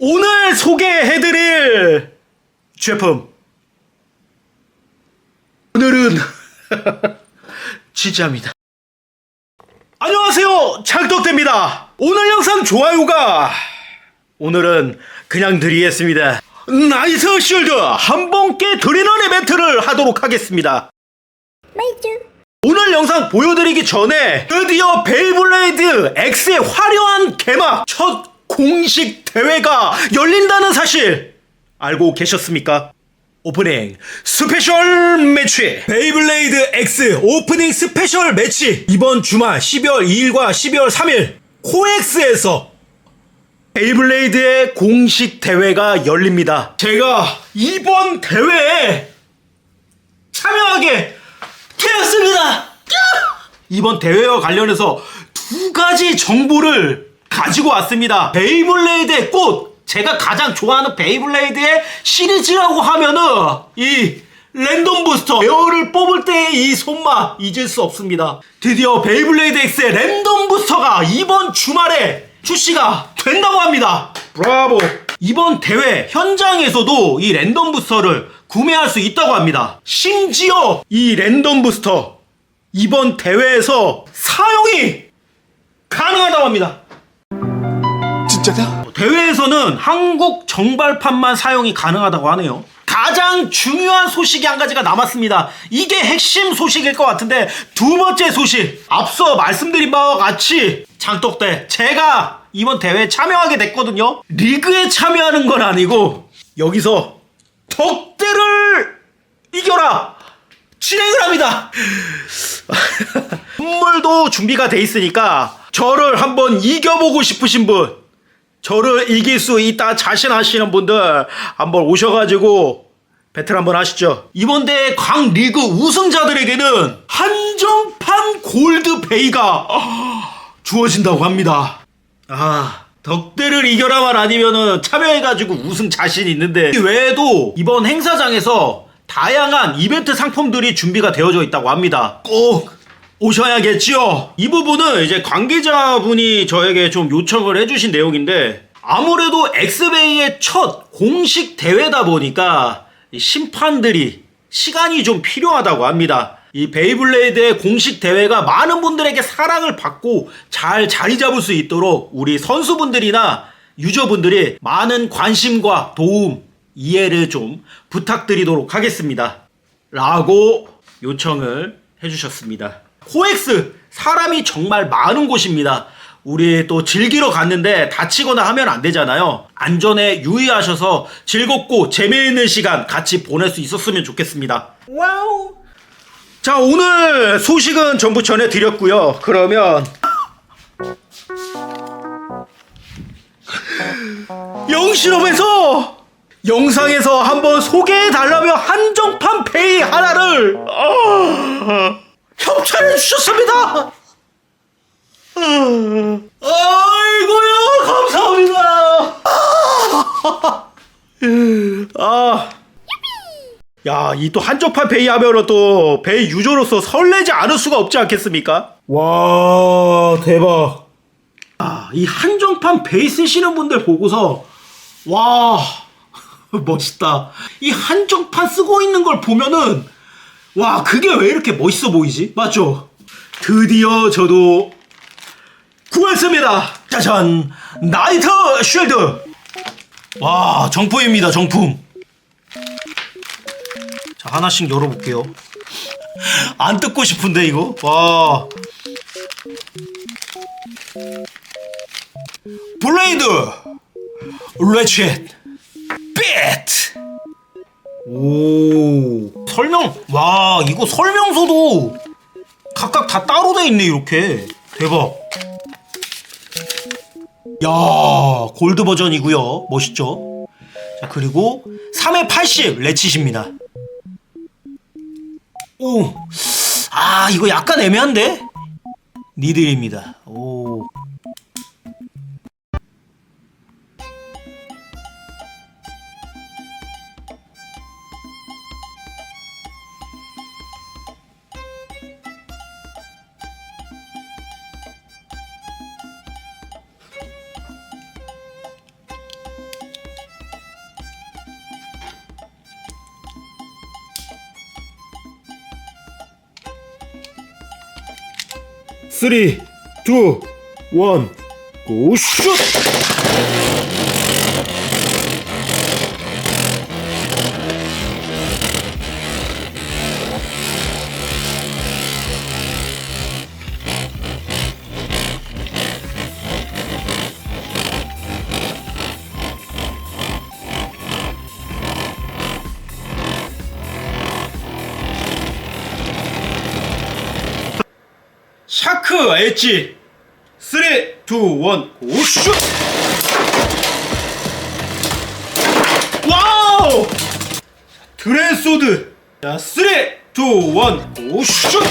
오늘 소개해드릴 제품. 오늘은 진짜입니다. 안녕하세요. 장떡대입니다. 오늘 영상 좋아요가 오늘은 그냥 드리겠습니다. 나이스 쉴드 한 번께 드리는 이벤트를 하도록 하겠습니다. 오늘 영상 보여드리기 전에 드디어 베이블레이드 X의 화려한 개막 첫 공식 대회가 열린다는 사실 알고 계셨습니까? 오프닝 스페셜 매치 베이블레이드 X 오프닝 스페셜 매치 이번 주말 12월 2일과 12월 3일 코엑스에서 베이블레이드의 공식 대회가 열립니다. 제가 이번 대회에 참여하게 되었습니다. 이번 대회와 관련해서 두 가지 정보를 가지고 왔습니다. 베이블레이드의 꽃, 제가 가장 좋아하는 베이블레이드의 시리즈라고 하면은 이 랜덤 부스터 에어를 뽑을 때의 이 손맛 잊을 수 없습니다. 드디어 베이블레이드 X의 랜덤 부스터가 이번 주말에 출시가 된다고 합니다. 브라보! 이번 대회 현장에서도 이 랜덤 부스터를 구매할 수 있다고 합니다. 심지어 이 랜덤 부스터 이번 대회에서 사용이 가능하다고 합니다. 진짜냐? 대회에서는 한국 정발판만 사용이 가능하다고 하네요. 가장 중요한 소식이 한 가지가 남았습니다. 이게 핵심 소식일 것 같은데 두 번째 소식 앞서 말씀드린 바와 같이 장떡대 제가 이번 대회에 참여하게 됐거든요. 리그에 참여하는 건 아니고 여기서 덕대를 이겨라 진행을 합니다. 선물도 준비가 돼 있으니까 저를 한번 이겨보고 싶으신 분 저를 이길 수 있다 자신하시는 분들 한번 오셔가지고 배틀 한번 하시죠. 이번 대회 강 리그 우승자들에게는 한정판 골드 베이가 주어진다고 합니다. 아 덕대를 이겨라만 아니면은 참여해가지고 우승 자신 있는데 이 외에도 이번 행사장에서 다양한 이벤트 상품들이 준비가 되어져 있다고 합니다. 꼭 오셔야겠지요. 이 부분은 이제 관계자분이 저에게 좀 요청을 해주신 내용인데 아무래도 엑스베이의 첫 공식 대회다 보니까 이 심판들이 시간이 좀 필요하다고 합니다. 이 베이블레이드의 공식 대회가 많은 분들에게 사랑을 받고 잘 자리 잡을 수 있도록 우리 선수분들이나 유저분들이 많은 관심과 도움, 이해를 좀 부탁드리도록 하겠습니다. 라고 요청을 해주셨습니다. 코엑스 사람이 정말 많은 곳입니다. 우리 또 즐기러 갔는데 다치거나 하면 안 되잖아요. 안전에 유의하셔서 즐겁고 재미있는 시간 같이 보낼 수 있었으면 좋겠습니다. 와우. 자, 오늘 소식은 전부 전해드렸고요. 그러면 영실업에서 영상에서 한번 소개해달라며 한정판 페이 하나를 어, 협찬해 주셨습니다. 아이고야 감사합니다. 아, 야, 이 또 한정판 페이 하면은 또 페이 유저로서 설레지 않을 수가 없지 않겠습니까? 와, 대박. 아, 이 한정판 베이 쓰시는 분들 보고서 와 멋있다. 이 한정판 쓰고 있는 걸 보면은 와 그게 왜 이렇게 멋있어 보이지? 맞죠? 드디어 저도 구했습니다. 짜잔 나이트 쉴드. 와 정품입니다 정품. 자 하나씩 열어볼게요. 안 뜯고 싶은데 이거 와. 블레이드 레치 빛! 오 설명 와 이거 설명서도 각각 다 따로 돼 있네 이렇게. 대박. 야 골드 버전이고요. 멋있죠? 자 그리고 3회 80 레치십니다. 오아 이거 약간 애매한데? 니들입니다. 오 3, 2, 1, 고, 슛! 샤크 엣지 3, 2, 1, 고, 슛! 와우! 드레소드 자, 3, 2, 1, 고, 슛!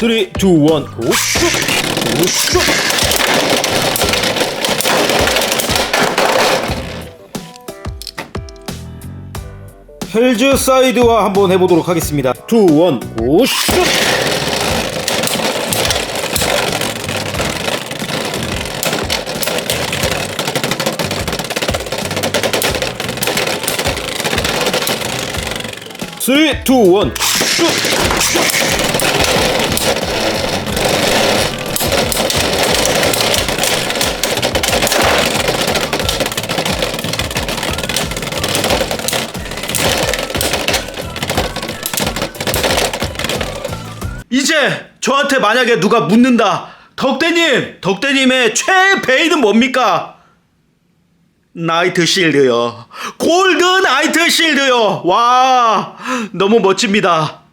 쓰리, 투, 원, 고, 슛! 고, 슛! 헬즈 사이드와 한번 해보도록 하겠습니다. 투, 원, 고, 슛! 쓰리, 투, 원, 슛! 이제 저한테 만약에 누가 묻는다. 덕대님, 덕대님의 최배인은 뭡니까? 나이트 실드요. 골드 나이트 실드요. 와, 너무 멋집니다.